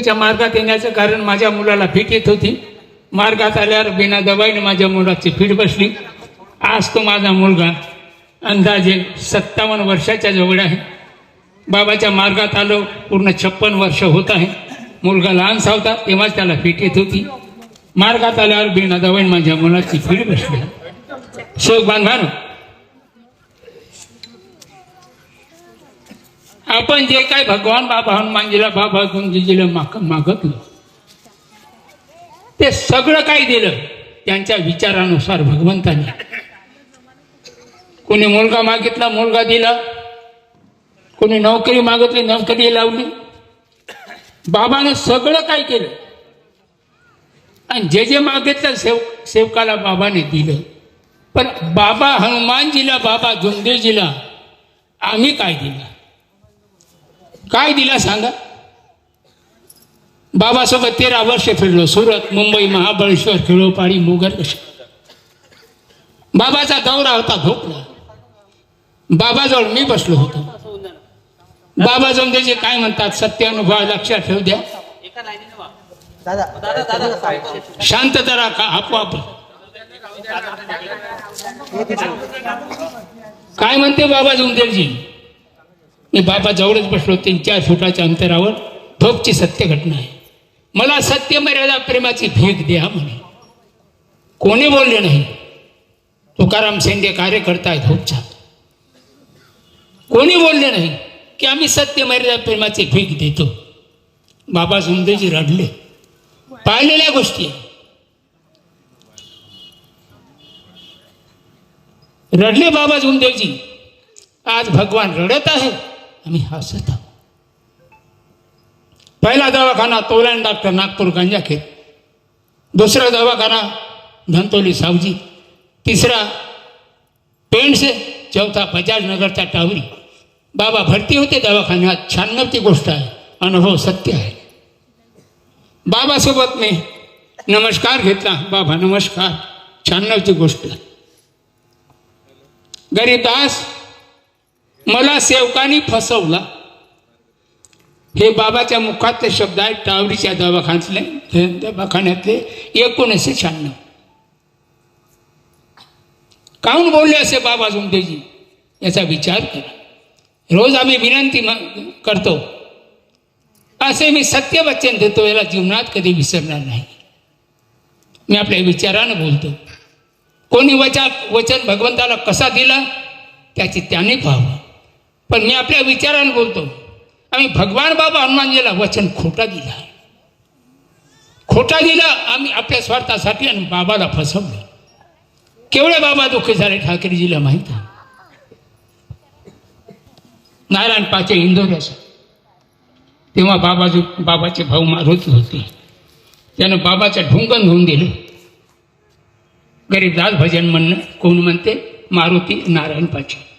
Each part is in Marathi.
त्याच्या मार्गात येण्याचं कारण माझ्या मुलाला फिट येत होती. मार्गात आल्यावर बिना दवाईने माझ्या मुलाची फिट बसली. आज तो माझा मुलगा अंदाजे सत्तावन्न वर्षाच्या जवळ आहे. बाबाच्या मार्गात आलो पूर्ण छप्पन वर्ष होत आहे. मुलगा लहानसा होता तेव्हाच त्याला फिट येत होती. मार्गात आल्यावर बिना दवाईने माझ्या मुलाची फीट बसली. शोक बांधवानो आपण जे काय भगवान बाबा हनुमानजीला बाबा गुंजीजीला माग मागतलं ते सगळं काय दिलं. त्यांच्या विचारानुसार भगवंतांनी. कोणी मुलगा मागितला मुलगा दिला. कोणी नोकरी मागितली नोकरी लावली. बाबाने सगळं काय केलं. आणि जे जे मागितलं सेव सेवकाला बाबाने दिलं. पण बाबा हनुमानजीला बाबा जुंदेजीला आम्ही काय दिलं? काय दिला सांगा? बाबासोबत तेरा वर्ष फिरलो सुरत मुंबई महाबळेश्वर खेळोपाडी मुघल बाबाचा दौरा होता झोपला बाबाजवळ मी बसलो होतो. बाबा जाऊन त्याचे काय म्हणतात सत्य अनुभव लक्षात ठेवू द्या. दादा दादा दादा शांत जरा का आपोआप. काय म्हणते बाबा जुमदेवजी? मी बाबा जवळच बसलो तीन चार फुटाच्या अंतरावर. धोपची सत्य घटना आहे. मला सत्य मर्यादा प्रेमाची भेट द्या म्हणे. कोणी बोलले नाही. तुकाराम शेंडे कार्यकर्ता आहे धोपचा कोणी बोलले नाही की आम्ही सत्य मर्यादा प्रेमाची भीक देतो. बाबा जुमदेवजी रडले. पाहिलेल्या गोष्टी रडले बाबा जुमदेवजी आज भगवान रडत आहे. आम्ही हसत आहोत पहिला दवाखाना तोलान डॉक्टर नागपूर गंजाखेत दुसरा दवाखाना धंतोली सावजी तिसरा पेंडसे चौथा बजाज नगरचा टावरी बाबा भरती होते दवाखान्यात शहाण्णवची गोष्ट आहे अनुभव सत्य आहे बाबासोबत मी नमस्कार घेतला बाबा नमस्कार शहाण्णवची गोष्ट गरीबदास मला सेवकानी फसवला. हे बाबाच्या मुखातले शब्द आहेत टावरीच्या दवाखान्यातले दवाखान्यातले एकोणीसशे शहाण्णव. काहून बोलले असे बाबा जुमदेजी याचा विचार करा. रोज आम्ही विनंती करतो. असे मी सत्य वचन देतो याला जीवनात कधी विसरणार नाही. मी आपल्या विचारानं बोलतो. कोणी वचा वचन भगवंताला कसा दिला? त्याची त्याने पाहावं. पण मी आपल्या विचारानं बोलतो. आम्ही भगवान बाबा हनुमानजीला वचन खोटा दिला. खोटा दिला आम्ही आपल्या स्वार्थासाठी आणि बाबाला फसवलं. केवढे बाबा दुःखी झाले ठाकरेजीला माहीत आहे? नारायण पाचे इंदोऱ्याचं तेव्हा बाबा बाबाचे भाऊ मारुती होते. त्यानं बाबाचं ढुंगण धुवून दिलं. गरीबदास भजन म्हणणं कोण म्हणते? मारुती नारायण पाचे.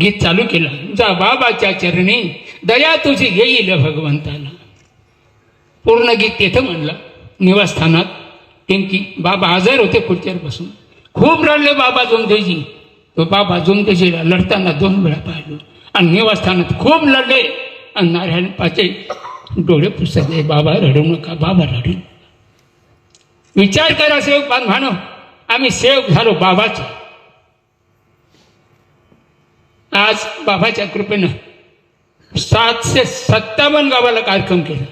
गीत चालू केलं. जा बाबाच्या चरणी दया तुझी येईल भगवंताला. पूर्ण गीत तेथं म्हणलं. निवासस्थानात टेमकी बाबा आजार होते खुर्चीवर बसून. खूप रडले बाबा जोमदेजी तो बाबा जोमदेजीला लढताना दोन वेळा पाहिलो. आणि निवासस्थानात खूप लढले आणि नारायण पाचे डोळे पुसले बाबा रडू नका बाबा रडू विचार करा सेवक बांधवानो. आम्ही सेवक झालो बाबाचे. आज बाबाच्या कृपेनं सातशे सत्तावन्न गावाला कार्यक्रम केला.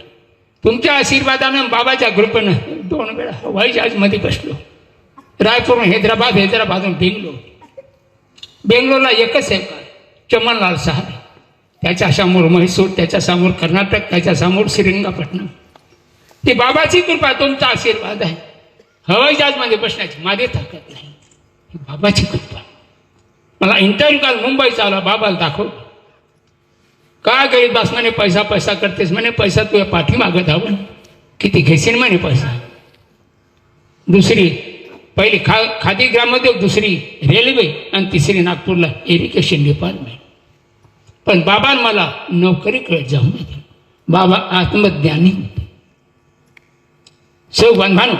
तुमच्या आशीर्वादानं बाबाच्या कृपेनं दोन वेळा हवाई जहाजमध्ये बसलो. रायपूरहून हैदराबाद हैदराबादहून बेंगलोर. बेंगलोरला एकच आहे चमनलाल सहारे त्याच्यासमोर म्हैसूर त्याच्यासमोर कर्नाटक त्याच्यासमोर श्रीरंगापट्टणम. ती बाबाची कृपा तुमचा आशीर्वाद आहे. हवाई जहाजमध्ये बसण्याची माझी ताकद नाही. बाबाची कृपा. मला इंटरव्ह्यू काल मुंबईचा आला बाबाला दाखव. काय गरीब बास म्हणे पैसा पैसा करतेस म्हणे पैसा तुझ्या पाठीमागत हवं किती घेशील म्हणे पैसा. दुसरी पहिली खा खादी ग्रामोद्योग दुसरी रेल्वे आणि तिसरी नागपूरला इरिगेशन डिपार्टमेंट पण बाबा मला नोकरीकडे जाऊ बाबा आत्मज्ञानी होते. शेव बांधवानो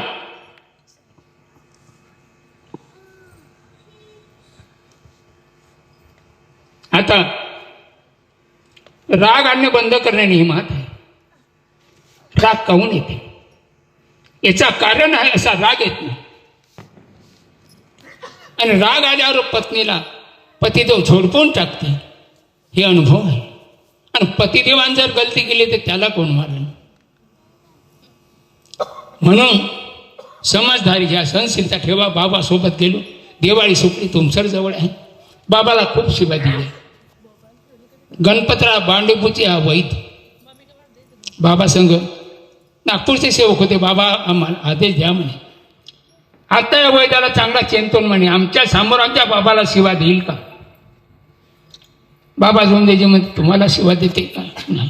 आता राग आणणे बंद करणे नियमात आहे. राग काहून येते? याचा कारण आहे असा राग येत नाही. आणि राग आल्यावर पत्नीला पतिदेव झोडपून टाकते. हे अनुभव आहे. आणि पतिदेवान जर गलती केली तर त्याला कोण मारेल? म्हणून समजदारी घ्या सहनशीलता ठेवा बाबासोबत गेलो. दिवाळी सुटली तुमसर जवळ आहे. बाबाला खूप शिवाय दिली गणपतराव बांडेपूरचे हा वैद. बाबा संघ. नागपूरचे सेवक होते. बाबा आम्हाला आदेश द्या म्हणे. आता या वैद्याला चांगला चेंतून म्हणे आमच्यासमोर आमच्या बाबाला शिवा देईल का? बाबा जोंदेजी द्यायचे म्हणजे तुम्हाला शिवा देते का? नाही.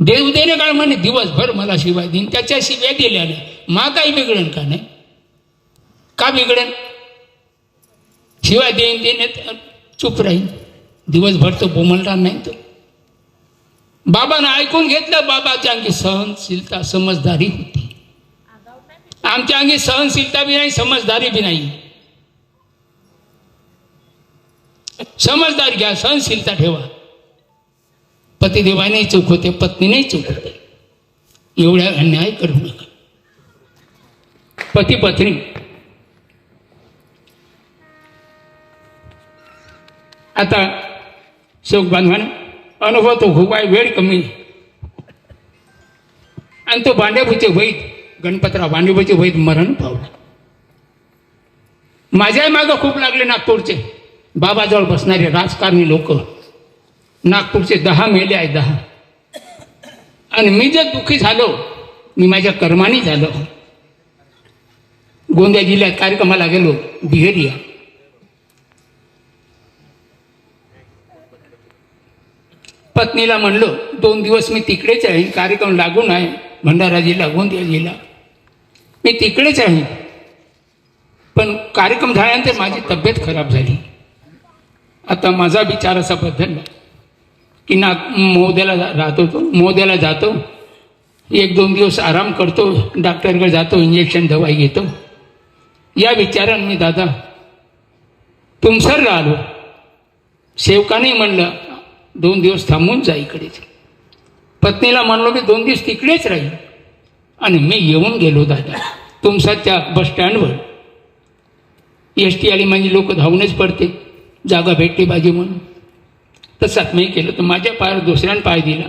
देव देणे काय म्हणे? दिवसभर मला शिवाय देईन. त्याच्या शिव्या दिल्या नाही. मा काही बिघडेन का नाही? का बिघडेन शिवाय देईन देणे तर चुप राहील दिवसभर तो बोमलणार नाही तो बाबानं ऐकून घेतलं बाबाच्या अंगी सहनशीलता समजदारी होती. आमच्या अंगी सहनशीलता बी नाही समजदारी बी नाही. समजदारी घ्या सहनशीलता ठेवा. पतिदेवाने चूक होते पत्नीने चूक होते. एवढ्या अन्याय करू नका. पती पत्नी. आता शोक बांधवान अनुभव तो खूप आहे वेळ कमी. आणि तो भांडेभूचे वैद गणपतराव भांडेभूचे वैद मरण पावला. माझ्याही मागं खूप लागले नागपूरचे. बाबाजवळ बसणारे राजकारणी लोक. नागपूरचे दहा मेले आहेत दहा. आणि मी जर दुःखी झालो मी माझ्या कर्माने झालो. गोंदिया जिल्ह्यात कार्यक्रमाला गेलो बिहेरिया. पत्नीला म्हणलो दोन दिवस मी तिकडेच आहे कार्यक्रम लागून आहे भंडारा जिल्हा गोंदिया जिल्हा मी तिकडेच आहे. पण कार्यक्रम झाल्यानंतर माझी तब्येत खराब झाली. आता माझा विचार असा बदलला की ना मोद्याला जा- राहतो तो मोद्याला जातो. एक दोन दिवस आराम करतो डॉक्टरकडे जातो इंजेक्शन दवाई घेतो. या विचारानं मी दादा तुमसरला आलो सेवकाने म्हणलं दोन दिवस थांबून जा इकडेच. पत्नीला म्हणलो मी दोन दिवस तिकडेच राहील. आणि मी येऊन गेलो दादा तुमचा बस स्टँडवर. एस टी आली म्हणजे लोक धावूनच पडते जागा भेटली पाहिजे म्हणून. तसाच मी केलं तर माझ्या पायावर दुसऱ्यानं पाय दिला.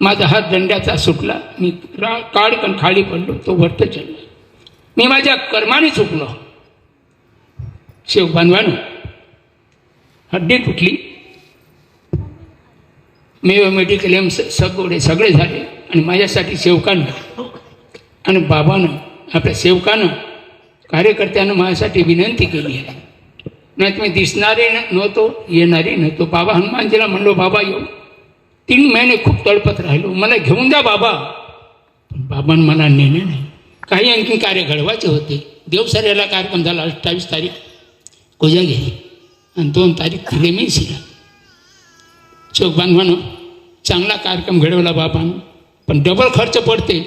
माझा हात दंड्याचा सुटला मी रा काडकन खाली पडलो तो वरत चढला मी माझ्या कर्माने चुकलो. शेव बांधवानं हड्डी तुटली मेव मेडिकल एम सगळे सगळे झाले. आणि माझ्यासाठी सेवकानं आणि बाबानं आपल्या सेवकानं कार्यकर्त्यानं माझ्यासाठी विनंती केली आहे. नाही मी दिसणारे नव्हतो येणारे नव्हतो. बाबा हनुमानजीला म्हणलो बाबा येऊ. तीन महिने खूप तळपत राहिलो. मला घेऊन द्या बाबा. पण मला नेणे नाही. काही आणखी कार्य घडवायचे होते. देवसऱ्याला कार्यक्रम झाला अठ्ठावीस तारीख. कोजागिरी आणि दोन तारीख रेमेसीला चोख बांधवानं चांगला कार्यक्रम घडवला बाबानं पण डबल खर्च पडते.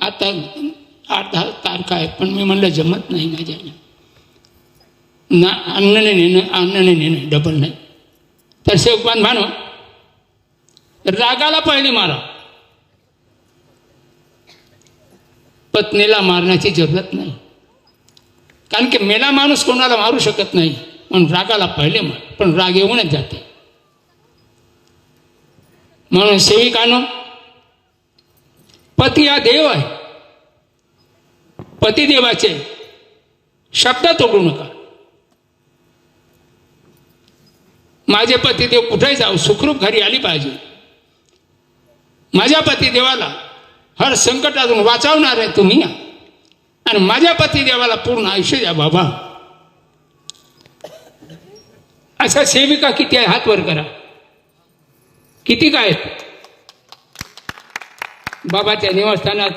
आता आठ दहा तारखा आहेत पण मी म्हणलं जमत नाही माझ्याने ना अन्नने नेणं अन्नने नेणं डबल नाही. तर शेवक बांधवानं रागाला पहिली मारा. पत्नीला मारण्याची जरूरत नाही. कारण की मेला माणूस कोणाला मारू शकत नाही म्हणून रागाला पहिले मार. पण राग येऊनच जाते. म्हणून सेविकानो पती हा देव आहे. पतिदेवाचे शब्द तोडू नका. माझे पतिदेव कुठे जाऊ? सुखरूप घरी आली पाहिजे. माझ्या पतिदेवाला हर संकटातून वाचवणार आहे तुम्ही. आणि माझ्या पतिदेवाला पूर्ण आयुष्य द्या बाबा. अशा सेविका किती आहे? हात वर करा. किती काय? आहेत बाबाच्या निवासस्थानात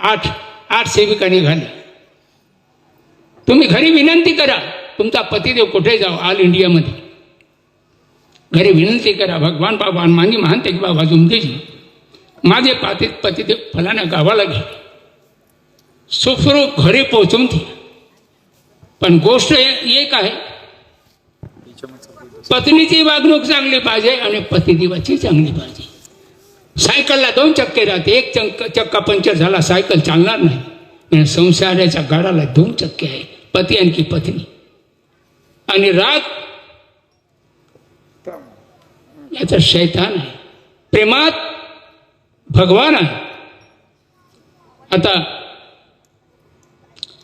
आठ आठ सेविका निघाल्या तुम्ही घरी विनंती करा तुमचा पतिदेव कुठे जाऊ ऑल इंडियामध्ये. घरी विनंती करा भगवान बाबा मांगी महानते की बाबा तुमची माझे पाती पतिदेव फलाण्या गावाला घे सुखरूप घरी पोहोचून ती. पण गोष्ट एक आहे पत्नीची वागणूक चांगली पाहिजे आणि पतिदेवाची चांगली पाहिजे. सायकलला दोन चक्के राहते. एक चंक चक्का पंक्चर झाला सायकल चालणार नाही. संसाराच्या गाडाला दोन चक्के आहे. पती आणखी पत्नी. आणि राग? याचा शैतान आहे. प्रेमात भगवान आहे. आता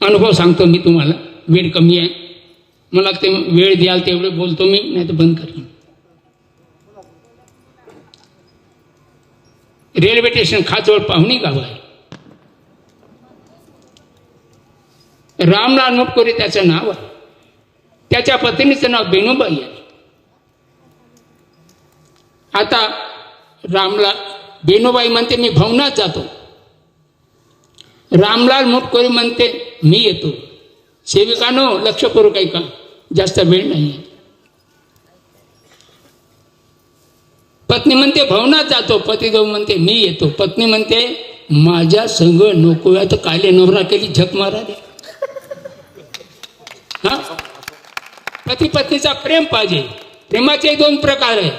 अनुभव सांगतो मी तुम्हाला. वेळ कमी आहे. मला ते वेळ द्याल तेवढे बोलतो मी नाही तर बंद करेन रेल्वे स्टेशन खाजवळ पाहुणी गाव आहे. रामलाल मुटकोरे त्याचं नाव आहे. त्याच्या पत्नीचं नाव बेनुबाई आहे. आता रामला बेनुबाई म्हणते मी भवनात जातो. रामलाल मुटकोरे म्हणते मी येतो. सेविकानो लक्ष करू काही का? जास्त वेळ नाही. पत्नी म्हणते भवनात जातो. पतिदेव म्हणते मी येतो. पत्नी म्हणते माझ्या संग नको तर काले नवरा केली झक मारा दे. हा? पती पत्नीचा प्रेम पाहिजे. प्रेमाचे दोन प्रकार आहेत.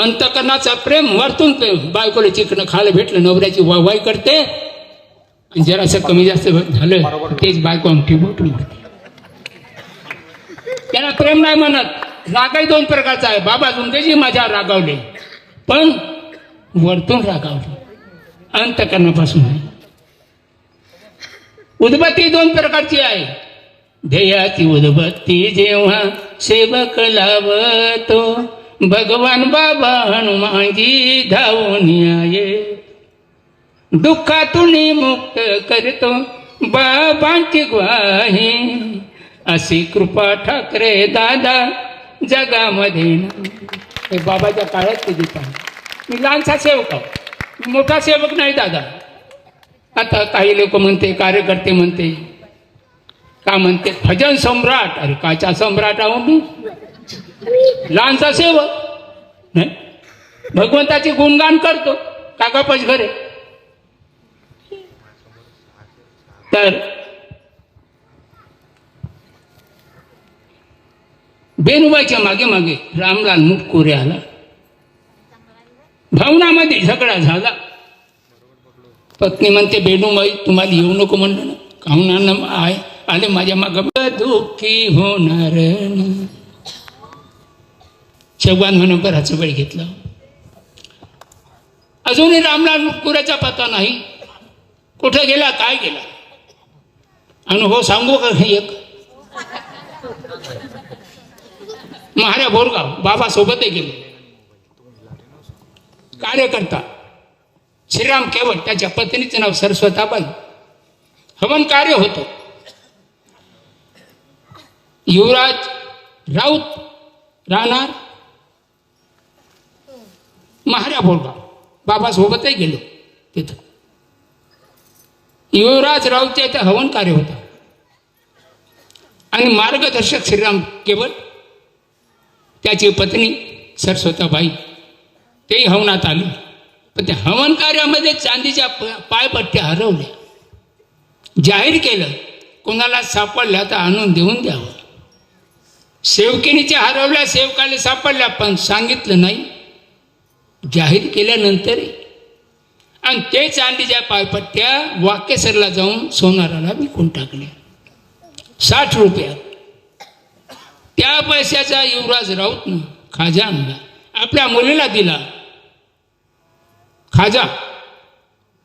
अंतकरणाचा प्रेम वरतून प्रेम. बायकोला चिकणं खायला भेटलं नवऱ्याची वाहवाई करते. आणि जरासं कमी जास्त झालं तेच बायको आमटी बोट मारते. त्याला प्रेम नाही म्हणत. रागाही दोन प्रकारचा आहे. बाबा तुमच्याशी माझ्या रागावले. पण वरतून रागावले. अंतकरणापासून आहे. उदबत्ती दोन प्रकारची आहे. ध्येयाची उदबत्ती जेव्हा सेवक लावतो भगवान बाबा हनुमानजी धावून आहे दुःखातून मुक्त करतो बाबांची ग्वाही. अशी कृपा ठाकरे दादा जगामध्ये ना. हे बाबाच्या काळात ते गीत आहे. मी लहानसा सेवक आहो. मी मोठा सेवक नाही दादा. आता काही लोक म्हणते कार्यकर्ते म्हणते का म्हणते भजन सम्राट. अरे काचा सम्राट आहो मी? लहानसा सेवक. नाही? भगवंताचे गुणगान करतो. काका घरे. तर बेनुबाईच्या मागे मागे रामलाल मुटकुरे आला. भावनामध्ये झगडा झाला. पत्नी म्हणते बेनुबाई तुम्हाला येऊ नको म्हणलं ना. काहून आहे आले माझ्या माग. दुःखी होणार चव्हाण म्हणून बराच वेळ घेतला. अजूनही रामलाल मुटकुऱ्याचा पत्ता नाही. कुठं गेला काय गेला? अनुभव हो, सांगू का एक? महाऱ्या बोरगाव बाबा सोबतही गेले. कार्यकर्ता श्रीराम केवळ त्याच्या पत्नीचं नाव सरस्वताबाई. हवन कार्य होतं. युवराज राऊत राहणार. महाऱ्या बोरगाव बाबा सोबतही गेलो तिथं. युवराज राऊतच्या इथं हवन कार्य होतं. आणि मार्गदर्शक श्रीराम केवळ त्याची पत्नी सरस्वताबाई तेही हवनात आली. पण त्या हवन कार्यामध्ये चांदीच्या प- पायपट्ट्या हरवल्या. जाहीर केलं कोणाला सापडल्या तर आणून देऊन द्यावं. सेवकिनीच्या हरवल्या सेवकाला सापडल्या पण सांगितलं नाही. जाहीर केल्यानंतर आणि ते चांदीच्या पायपट्ट्या वाक्यसरला जाऊन सोनाराला विकून टाकल्या साठ रुपयात. त्या पैशाचा युवराज राऊतनं खाजा आणला. आपल्या मुलीला दिला. खाजा.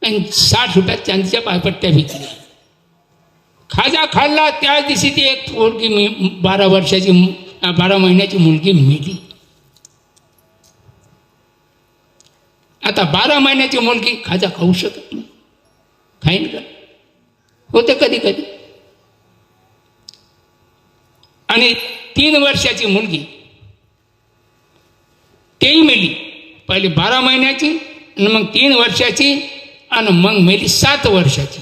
आणि साठ फुटात चांदीच्या पायपट्ट्या विकल्या. खाजा खाल्ला. त्याच दिवशी ती एक मुलगी मी बारा वर्षाची बारा महिन्याची मुलगी मिली. आता बारा महिन्याची मुलगी खाजा खाऊ शकत नाही. खाईन का होते कधी कधी. आणि तीन वर्षाची मुलगी. तेही मेली. पहिले बारा महिन्याची आणि मग तीन वर्षाची आणि मग मेली सात वर्षाची.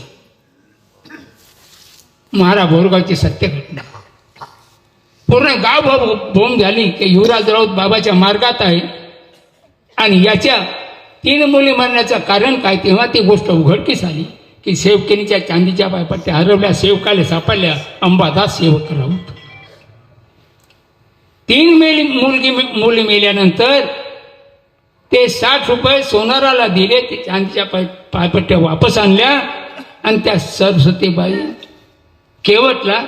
महारा बोरगावची सत्य घटना पूर्ण गाव भो- भोम झाली की युवराज राऊत बाबाच्या मार्गात आहे. आणि याच्या तीन मुली मरण्याचं कारण काय तेव्हा ती गोष्ट उघडकीस आली की सेवकिनीच्या चांदीच्या पायपट्ट्या हरवल्या सेवकाला सापडल्या अंबादास सेवक राऊत. तीन मेली मुलगी मुली मेल्यानंतर ते साठ रुपये सोनाराला दिले ते चांदीच्या पाय पायपट्ट्या वापस आणल्या आणि त्या सरस्वतीबाई केवटला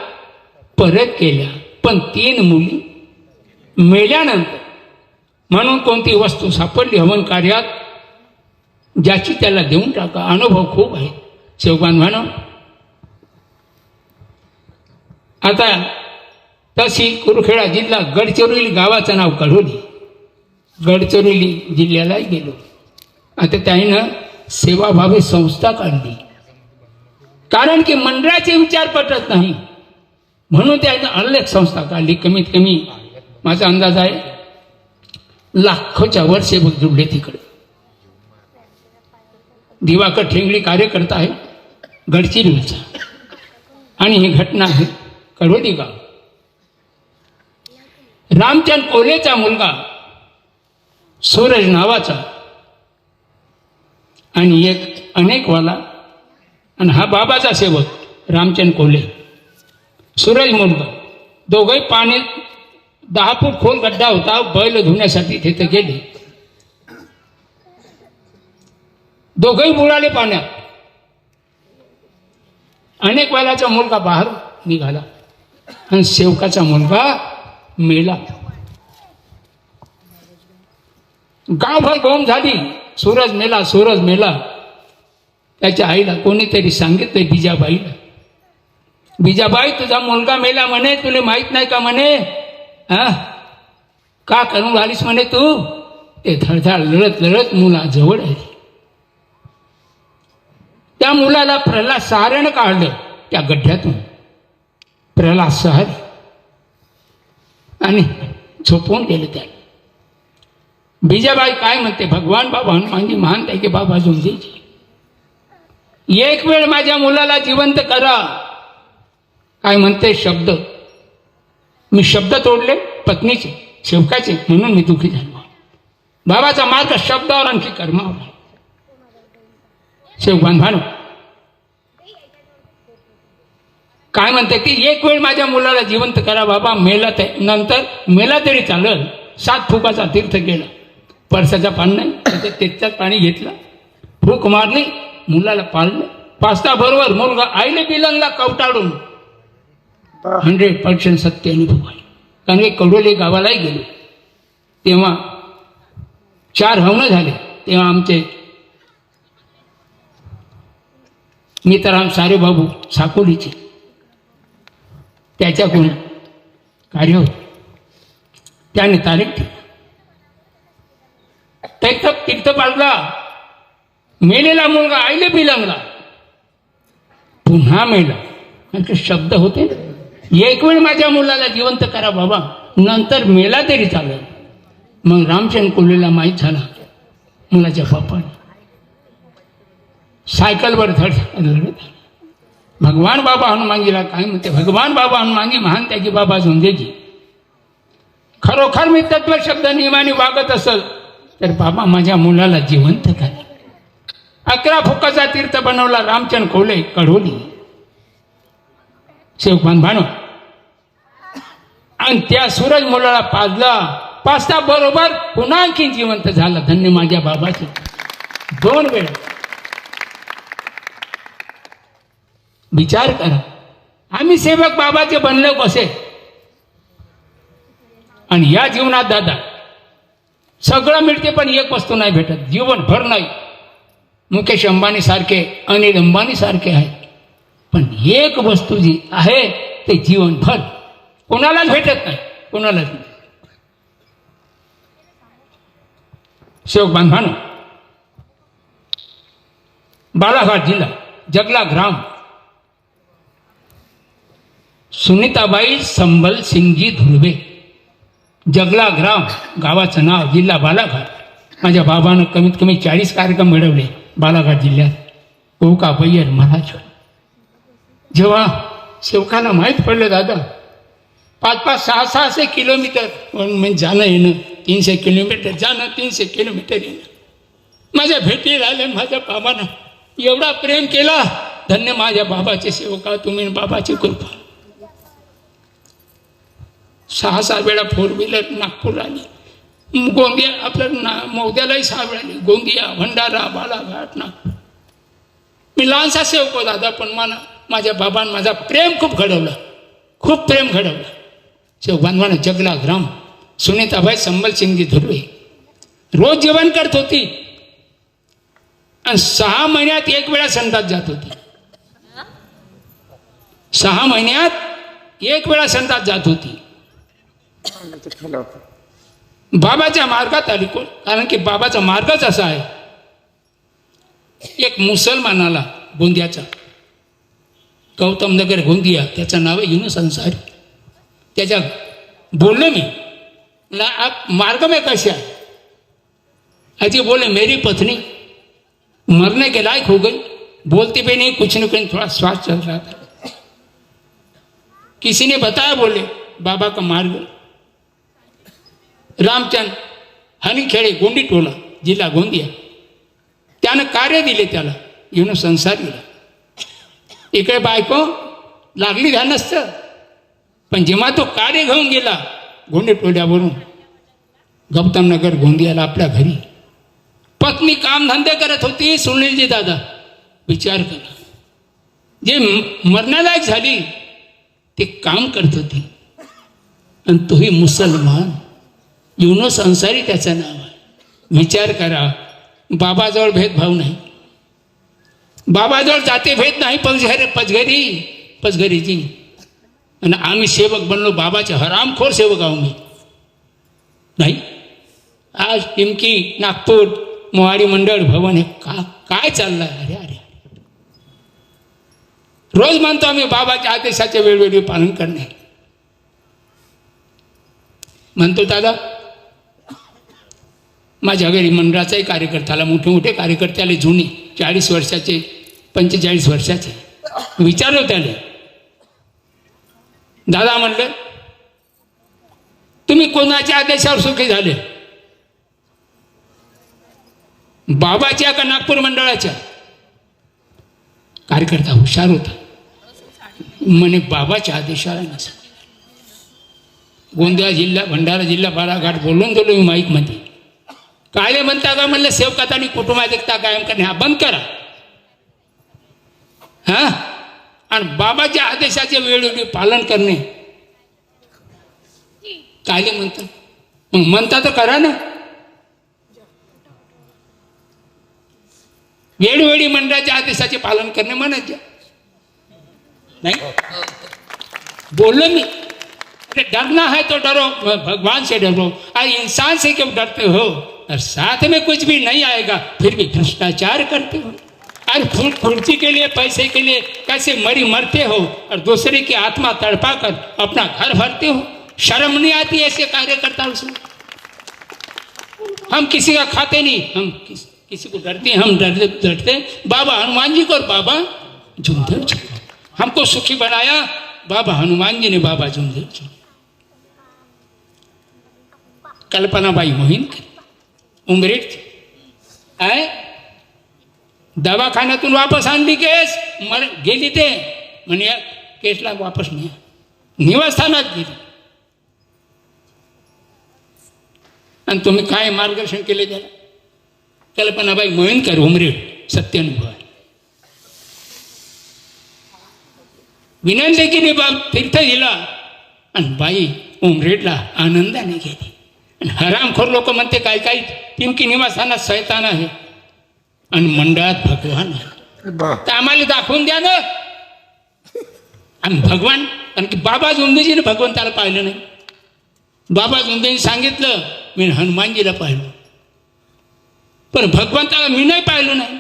परत केल्या. पण तीन मुली मेल्यानंतर म्हणून कोणती वस्तू सापडली? हवन कार्यात ज्याची त्याला देऊन टाका. अनुभव खूप आहे. शिवबांधवानं आता तशी कुरखेडा जिल्हा गडचिरोली गावाचं नाव कढोली गडचिरोली जिल्ह्याला गेलो. आता त्यानं सेवाभावी संस्था काढली. कारण की मंडळाचे विचार पटत नाही. म्हणून त्यानं अल्लेख संस्था काढली. कमीत कमी माझा अंदाज आहे लाखोच्या वर सेवक जुडले तिकडे. दिवाकर ठेंगडी कार्यकर्ता आहे गडचिरोलीचा. आणि ही घटना आहे कळवली गाव. रामचंद कोलेचा मुलगा सूरज नावाचा आणि एक अनेकवाला आणि हा बाबाचा सेवक रामचंद कोले. सूरज मुलगा. दोघंही पाणी दहा फूट खोल गड्डा होता बैल धुण्यासाठी तिथे गेले. दोघंही बुडाले पाण्यात. अनेक वेळाचा मुलगा बाहेर निघाला. आणि सेवकाचा मुलगा मेला. गावभर गोम झाली. सूरज मेला सूरज मेला. त्याच्या आईला कोणीतरी सांगितलं बिजाबाईला. बिजाबाई तुझा मुलगा मेला म्हणे तुला माहीत नाही का म्हणे? हा? का करून राहिलीस म्हणे तू? ते धडधड लढत लढत मुलाजवळ आहे त्या मुलाला प्रल्हाद सहाऱ्यानं काढलं त्या गड्ढ्यातून प्रल्हाद सहारे आणि झोपवून दिलं त्याला बिजाबाई काय म्हणते? भगवान बाबा हनुमानजी महान आहे की बाबा झुंजीजी एक वेळ माझ्या मुलाला जिवंत करा. काय म्हणते? शब्द. मी शब्द तोडले पत्नीचे शेवकाचे म्हणून मी दुखी झालो. बाबाचा मार्ग शब्दावर आणखी कर्मावर आहे. शेवकान भानू काय म्हणते की एक वेळ माझ्या मुलाला जिवंत करा बाबा मेला ते नंतर मेला तरी चालल. सात फुकाचा तीर्थ गेला परसाचा पान नाही त्याच्यात त्याच्यात पाणी घेतलं. फूक मारली मुलाला पाळलं. पाचता बरोबर मुलगा आईले बिलनला कवटाळून हंड्रेड पर्सेंट सत्य अनुभव आहे. कारण की कडोली गावालाही गेलो. तेव्हा चार हवनं झाले. तेव्हा आमचे मित्राम सारे बाबू साकोलीचे. त्याच्याकडून कार्य होत. त्याने तारीख ठेवली तीर्थ बांधला. मेलेला मुलगा आईले बिलंगला पुन्हा मेला. कारण शब्द होते एक वेळ माझ्या मुलाला जिवंत करा बाबा. नंतर मेला तरी चालेल. मग रामचंद्र कोल्हेला माहीत झाला. मुलाच्या बापाने. सायकलवर धड लढत आला. भगवान बाबा हनुमानजीला काय म्हणते भगवान बाबा हनुमानजी महान त्याची बाबा झुंजेजी खरोखर मी तत्व शब्द नियमाने वागत असल तर बाबा माझ्या मुलाला जिवंत करा. अकरा फुकाचा तीर्थ बनवला रामचंद खोले कढोली. शेवपान भानो आणि त्या सूरज मुलाला पाजला पाचता बरोबर पुन्हा आणखी जिवंत झाला धन्य माझ्या बाबाचे. दोन वेळा. विचार करा. आम्ही सेवक बाबाचे बनले कसे? आणि या जीवनात दादा सगळं मिळते पण एक वस्तू नाही भेटत जीवन भर नाही. मुकेश अंबानी सारखे अनिल अंबानी सारखे आहेत. पण एक वस्तू जी आहे ते जीवन भर कोणालाच भेटत नाही कोणालाच नाही. शेवक बांधवानो बालाघाट जिल्हा जगला ग्राम सुनीताबाई संबल सिंगजी धुळवे जगला ग्राम गावाचं नाव जिल्हा बालाघाट. माझ्या बाबानं कमीत कमी चाळीस कार्यक्रम घडवले बालाघाट जिल्ह्यात. हो कोका बैयर महाराज जेव्हा सेवकाला माहीत पडलं दादा पाच पाच सहा सहाशे किलोमीटर म्हणजे जाणं येणं तीनशे किलोमीटर जाणं तीनशे किलोमीटर येणं. माझ्या भेटी आल्या माझ्या बाबानं एवढा प्रेम केला. धन्य माझ्या बाबाचे सेवका तुम्ही बाबाची कृपा. सहा सहा वेळा फोर व्हीलर नागपूर आली गोंदिया आपलं ना मोद्यालाही सापडले गोंदिया भंडारा बालाघाट नागपूर. मी लहानसा सेवक दादा पण मला माझ्या बाबांनी माझा प्रेम खूप घडवलं. खूप प्रेम घडवलं. शेव बांधवानं जगला ग्राम. सुनीताबाई संबलसिंगजी धुर्वे. रोज जेवण करत होती. आणि सहा महिन्यात एक वेळा संतात जात होती. सहा महिन्यात एक वेळा संतात जात होती. बाबाच्या मार्गात आली कोण? कारण की बाबाचा मार्गच असा आहे. एक मुसलमानाला गोंदियाचा गौतम नगर गोंदिया त्याचं नाव आहे युनुस संसारी त्याच्या बोललो मी ना आप मार्ग में कैसे आए अजी बोले मेरी पत्नी मरने के लायक हो गई. बोलती भी नहीं कुछ न कुछ थोड़ा श्वास चल रहा था। किसी ने बताया बोले बाबा का मार्ग रामचंद हनीखेडे गोंडी टोला जिल्हा गोंदिया. त्यानं कार्य दिले त्याला येऊन संसार दिला. इकडे बायको लागली घ्या नसतं पण जेव्हा तो कार्य घेऊन गेला गोंडी टोल्यावरून गौतमनगर गोंदियाला आपल्या घरी. पत्नी कामधंदे करत होती सुनीलजी दादा. विचार करा. जे म- मरण्यालायक झाली ते काम करत होती. आणि तोही मुसलमान. युनुस संसारी त्याचं नाव आहे. विचार करा बाबाजवळ भेदभाव नाही. बाबाजवळ जाते भेद नाही पचघरी पचघरी पचघरीची आणि आम्ही सेवक बनलो बाबाचे हरामखोर सेवक आहो मी नाही? आज टिमकी नागपूर मोहाडी मंडळ भवन हे का काय चाललंय? अरे अरे. रोज म्हणतो आम्ही बाबाच्या आदेशाचे वेळोवेळी पालन करणे. म्हणतो दादा माझ्या घरी मंडळाचाही कार्यकर्त्याला मोठे मोठे कार्यकर्त्याले जुने चाळीस वर्षाचे पंचेचाळीस वर्षाचे. विचारलं त्याने दादा म्हणलं तुम्ही कोणाच्या आदेशावर सुखी झाले? बाबाच्या का नागपूर मंडळाच्या? कार्यकर्ता हुशार होता. म्हणे बाबाच्या आदेशाला नसा गोंदिया जिल्हा भंडारा जिल्हा बाळाघाट बोलून गेलो मी माईकमध्ये. कायले म्हणता का म्हणलं सेवकात आणि कुटुंबाधिकता कायम करणे हा बंद करा. हा? आणि बाबाच्या आदेशाचे वेळोवेळी पालन करणे. कायले म्हणतात मग म्हणता तर करा ना. वेळोवेळी मंडळाच्या आदेशाचे पालन करणे म्हणायचे नाही? बोलो मी. डरना है तो डरो भगवान से डरो. और इंसान से क्यों डरते हो? और साथ में कुछ भी नहीं आएगा फिर भी भ्रष्टाचार करते हो। और फुर- फुर्ती के लिए पैसे के लिए कैसे मरी मरते हो और दूसरे की आत्मा तड़पा कर अपना घर भरते हो? शर्म नहीं आती ऐसे कार्यकर्ताओं उसमें? हम किसी का खाते नहीं हम किस, किसी को डरते हम डरते डरते बाबा हनुमान जी को और बाबा झुंझर जी हमको सुखी बनाया बाबा हनुमान जी ने बाबा झुंझर जी कल्पनाबाई मोहिनकर उमरीत आहे दवाखान्यातून वापस आणली केस मर गेली ते. म्हणे या केसला वापस नाही निवासस्थानात गेली. आणि तुम्ही काय मार्गदर्शन केले त्याला? कल्पनाबाई कर उमरेड सत्यानुभव विनंती केली बाब तीर्थ दिला. आणि बाई उमरेडला आनंदाने गेली. हरामखोर लोक म्हणते काय काय? टिमकी निवासाना सैतान आहे. आणि मंडळात भगवान आहे. तर आम्हाला दाखवून द्या ना. आणि भगवान कारण की बाबा जुंदेजीने भगवंताला पाहिलं नाही. बाबा जुंदेजी सांगितलं मी हनुमानजीला पाहिलं. पण भगवंताला मी नाही पाहिलं नाही.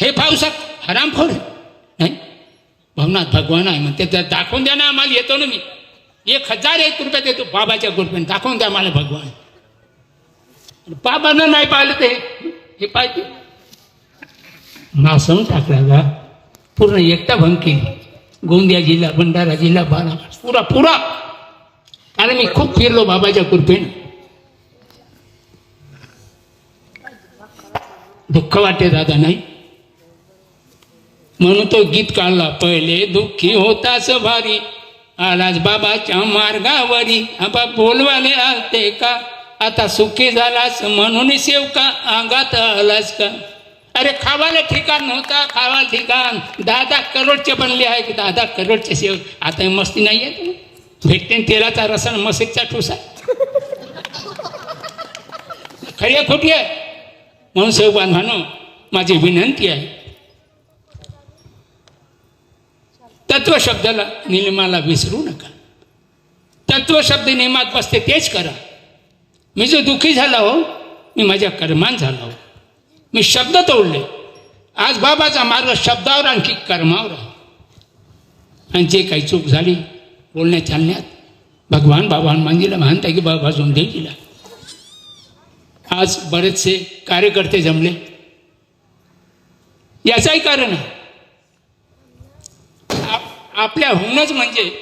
हे पावसात हरामखोर आहे. नाही? भवनात भगवान आहे म्हणते दाखवून द्या ना आम्हाला येतो ना मी. एक हजार एक रुपये देतो. बाबाच्या कृपेने दाखवून द्या मला भगवान. बाबानं नाही पाहिलं ते. हे पाहिजे नासवून टाकला का पूर्ण एकटा भंग केली. गोंदिया जिल्हा भंडारा जिल्हा बारा पुरा पुरा. कारण मी खूप फिरलो बाबाच्या कृपेने दुःख वाटते दादा नाही? म्हणून तो गीत काढला. पहिले दुःखी होतास भारी. आलाच बाबाच्या मार्गावरी. आबा बोलवाले आलते का? आता सुखी झालास म्हणून सेव का अंगात आलास का? अरे खावाला ठिकाण नव्हता खावाला ठिकाण. दहा दहा करोडचे बनले आहे की दहा दहा करोडचे सेव आता मस्ती नाही आहे भेटते तेलाचा रसन मस्तीचा ठुसा. खरी आहे खोटी आहे. म्हणून सेव बांधवानो माझी विनंती आहे तत्व शब्दाला नियमाला विसरू नका. तत्व शब्द नियमात बसते तेच करा. मी जो दुःखी झाला हो मी माझ्या कर्मान झाला हो. मी शब्द तोडले. आज बाबाचा मार्ग शब्दावर आणखी कर्मावर आहे. आणि जे काही चूक झाली बोलण्या चालण्यात भगवान बाबा हनुमानजीला म्हणता की बाबा जोंदेजीला आज बरेचसे कार्यकर्ते जमले. याचाही कारण आहे. आप- आपल्याहूनच म्हणजे?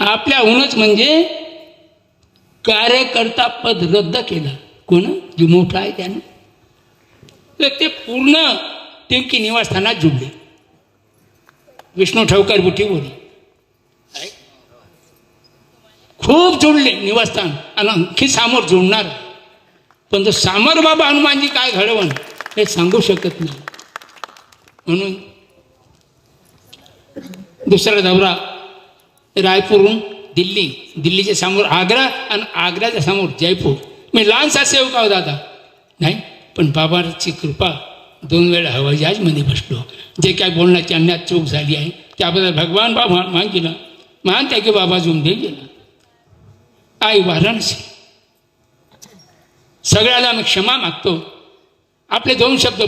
आपल्याहूनच म्हणजे कार्यकर्ता पद रद्द केलं. कोण? जो मोठा आहे त्यानं. तर ते पूर्ण टिंकी निवासस्थानात जुडले. विष्णू ठवकर बुटीवरी खूप जुडले निवासस्थान. आणि आणखी सामोर जुळणार पण तो सामर बाबा हनुमानजी काय घडवण हे सांगू शकत नाही. म्हणून दुसरा दौरा रायपूरहून दिल्ली दिल्लीच्या समोर आग्रा आणि आग्र्याच्या समोर जयपूर. मी लहानसा सेवक आहो दादा नाही पण बाबाची कृपा दोन वेळा हवाई जहाजमध्ये बसलो. जे काय बोलण्याची अन्यात चूक झाली आहे. त्याबद्दल भगवान बाबा मान गेला मान त्या की बाबा जुम दे गेला. आई वाराणसी. सगळ्याला मी क्षमा मागतो. आपले दोन शब्द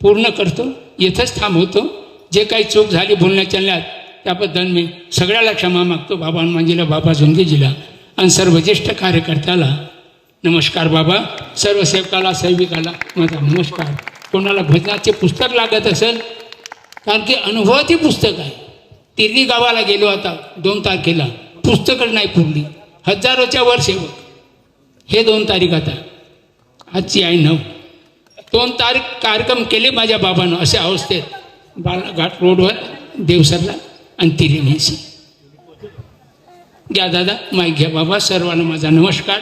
पूर्ण करतो. येथंच थांबवतो. जे काही चूक झाली बोलण्याच्या अन्यात त्याबद्दल मी सगळ्याला क्षमा मागतो. बाबा हनुमानजीला बाबा झुंगेजीला आणि सर्व ज्येष्ठ कार्यकर्त्याला नमस्कार बाबा. सर्व सेवकाला सैविकाला माझा नमस्कार. कोणाला भजनाचे पुस्तक लागत असेल कारण की अनुभवाचे पुस्तक आहे. तिरणी गावाला गेलो आता दोन तारखेला. पुस्तकं नाही पुरली. हजारोच्या वर सेवक. हे दोन तारीख आता. आजची आहे नऊ. दोन तारीख कार्यक्रम केले माझ्या बाबानं अशा अवस्थेत. बाळाघाट रोडवर देवसरला. आणि तिरिणीसी घ्या दादा माय घ्या बाबा सर्वांना माझा नमस्कार.